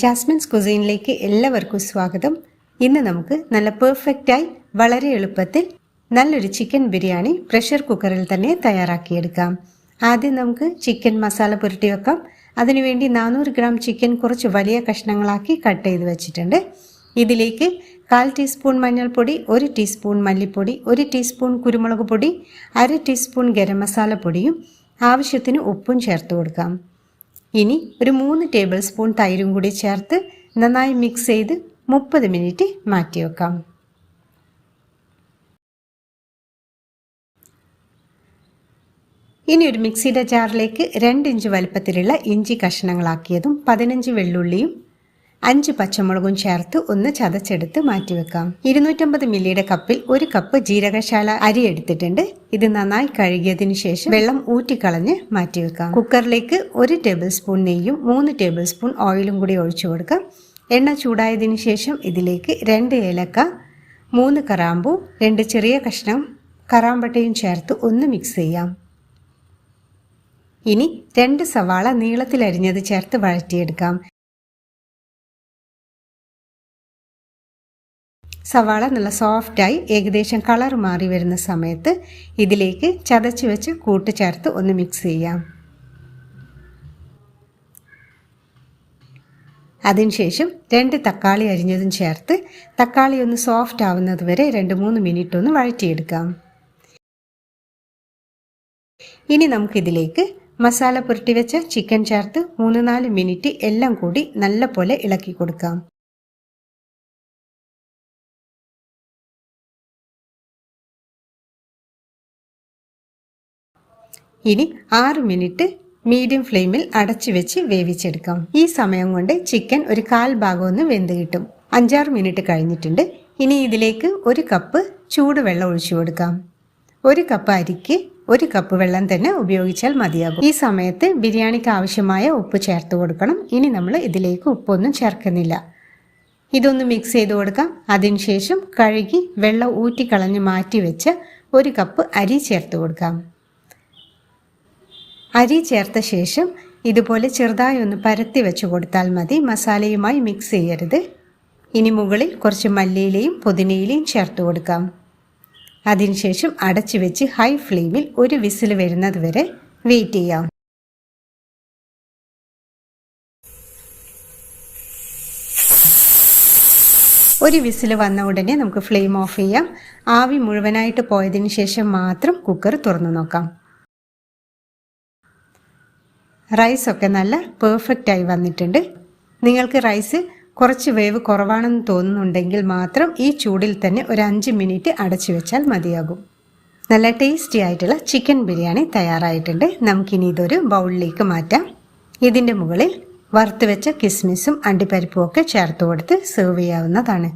Jasmine's കുസീനിലേക്ക് എല്ലാവർക്കും സ്വാഗതം. ഇന്ന് നമുക്ക് നല്ല പെർഫെക്റ്റായി വളരെ എളുപ്പത്തിൽ നല്ലൊരു ചിക്കൻ ബിരിയാണി പ്രഷർ കുക്കറിൽ തന്നെ തയ്യാറാക്കിയെടുക്കാം. ആദ്യം നമുക്ക് ചിക്കൻ മസാല പുരട്ടി വെക്കാം. അതിനുവേണ്ടി നാനൂറ് ഗ്രാം ചിക്കൻ കുറച്ച് വലിയ കഷ്ണങ്ങളാക്കി കട്ട് ചെയ്ത് വെച്ചിട്ടുണ്ട്. ഇതിലേക്ക് കാൽ ടീസ്പൂൺ മഞ്ഞൾപ്പൊടി ഒരു ടീസ്പൂൺ മല്ലിപ്പൊടി ഒരു ടീസ്പൂൺ കുരുമുളക് പൊടി അര ടീസ്പൂൺ ഗരം മസാല പൊടിയും ആവശ്യത്തിന് ഉപ്പും ചേർത്ത് കൊടുക്കാം. ഇനി ഒരു മൂന്ന് ടേബിൾ സ്പൂൺ തൈരും കൂടി ചേർത്ത് നന്നായി മിക്സ് ചെയ്ത് മുപ്പത് മിനിറ്റ് മാറ്റി വെക്കാം. ഇനി ഒരു മിക്സിയുടെ ജാറിലേക്ക് രണ്ട് ഇഞ്ച് വലുപ്പത്തിലുള്ള ഇഞ്ചി കഷ്ണങ്ങളാക്കിയതും പതിനഞ്ച് വെള്ളുള്ളിയും അഞ്ച് പച്ചമുളകും ചേർത്ത് ഒന്ന് ചതച്ചെടുത്ത് മാറ്റിവെക്കാം. ഇരുന്നൂറ്റമ്പത് മില്ലിയുടെ കപ്പിൽ ഒരു കപ്പ് ജീരകശാല അരി എടുത്തിട്ടുണ്ട് ഇത് നന്നായി കഴുകിയതിന് ശേഷം വെള്ളം ഊറ്റിക്കളഞ്ഞ് മാറ്റിവെക്കാം. കുക്കറിലേക്ക് ഒരു ടേബിൾ സ്പൂൺ നെയ്യും മൂന്ന് ടേബിൾ സ്പൂൺ ഓയിലും കൂടി ഒഴിച്ചു കൊടുക്കാം. എണ്ണ ചൂടായതിനു ശേഷം ഇതിലേക്ക് രണ്ട് ഏലക്ക മൂന്ന് കറാമ്പു രണ്ട് ചെറിയ കഷ്ണം കറാമ്പട്ടയും ചേർത്ത് ഒന്ന് മിക്സ് ചെയ്യാം. ഇനി രണ്ട് സവാള നീളത്തിലരിഞ്ഞത് ചേർത്ത് വഴറ്റിയെടുക്കാം. സവാള നല്ല സോഫ്റ്റായി ഏകദേശം കളർ മാറി വരുന്ന സമയത്ത് ഇതിലേക്ക് ചതച്ച് വെച്ച് കൂട്ട് ചേർത്ത് ഒന്ന് മിക്സ് ചെയ്യാം. അതിനുശേഷം രണ്ട് തക്കാളി അരിഞ്ഞതും ചേർത്ത് തക്കാളി ഒന്ന് സോഫ്റ്റ് ആവുന്നത് വരെ രണ്ട് മൂന്ന് മിനിറ്റ് ഒന്ന് വഴറ്റിയെടുക്കാം. ഇനി നമുക്കിതിലേക്ക് മസാല പുരട്ടി വെച്ച ചിക്കൻ ചേർത്ത് മൂന്ന് നാല് മിനിറ്റ് എല്ലാം കൂടി നല്ല പോലെ ഇളക്കി കൊടുക്കാം. ഇനി ആറ് മിനിറ്റ് മീഡിയം ഫ്ലെയിമിൽ അടച്ചു വെച്ച് വേവിച്ചെടുക്കാം. ഈ സമയം കൊണ്ട് ചിക്കൻ ഒരു കാൽ ഭാഗം ഒന്ന് വെന്ത് കിട്ടും. അഞ്ചാറ് മിനിറ്റ് കഴിഞ്ഞിട്ടുണ്ട്. ഇനി ഇതിലേക്ക് ഒരു കപ്പ് ചൂടുവെള്ളം ഒഴിച്ചു കൊടുക്കാം. ഒരു കപ്പ് അരിക്ക് ഒരു കപ്പ് വെള്ളം തന്നെ ഉപയോഗിച്ചാൽ മതിയാകും. ഈ സമയത്ത് ബിരിയാണിക്ക് ആവശ്യമായ ഉപ്പ് ചേർത്ത് കൊടുക്കണം. ഇനി നമ്മൾ ഇതിലേക്ക് ഉപ്പൊന്നും ചേർക്കുന്നില്ല. ഇതൊന്ന് മിക്സ് ചെയ്ത് കൊടുക്കാം. അതിനുശേഷം കഴുകി വെള്ളം ഊറ്റിക്കളഞ്ഞ് മാറ്റി വെച്ച് ഒരു കപ്പ് അരി ചേർത്ത് കൊടുക്കാം. അരി ചേർത്ത ശേഷം ഇതുപോലെ ചെറുതായി ഒന്ന് പരത്തി വെച്ച് കൊടുത്താൽ മതി. മസാലയുമായി മിക്സ് ചെയ്യരുത്. ഇനി മുകളിൽ കുറച്ച് മല്ലിയിലയും പുതിനയിലയും ചേർത്ത് കൊടുക്കാം. അതിനുശേഷം അടച്ചു വെച്ച് ഹൈ ഫ്ലെയിമിൽ ഒരു വിസിൽ വരുന്നത് വരെ വെയിറ്റ് ചെയ്യാം. ഒരു വിസിൽ വന്ന ഉടനെ നമുക്ക് ഫ്ലെയിം ഓഫ് ചെയ്യാം. ആവി മുഴുവനായിട്ട് പോയതിന് ശേഷം മാത്രം കുക്കർ തുറന്നു നോക്കാം. റൈസൊക്കെ നല്ല പെർഫെക്റ്റായി വന്നിട്ടുണ്ട്. നിങ്ങൾക്ക് റൈസ് കുറച്ച് വേവ് കുറവാണെന്ന് തോന്നുന്നുണ്ടെങ്കിൽ മാത്രം ഈ ചൂടിൽ തന്നെ ഒരു അഞ്ച് മിനിറ്റ് അടച്ചു വെച്ചാൽ മതിയാകും. നല്ല ടേസ്റ്റി ആയിട്ടുള്ള ചിക്കൻ ബിരിയാണി തയ്യാറായിട്ടുണ്ട്. നമുക്കിനി ഇതൊരു ബൗളിലേക്ക് മാറ്റാം. ഇതിന്റെ മുകളിൽ വറുത്ത് വെച്ച കിസ്മിസും അണ്ടിപ്പരിപ്പും ഒക്കെ ചേർത്ത് കൊടുത്ത് സെർവ് ചെയ്യാവുന്നതാണ്.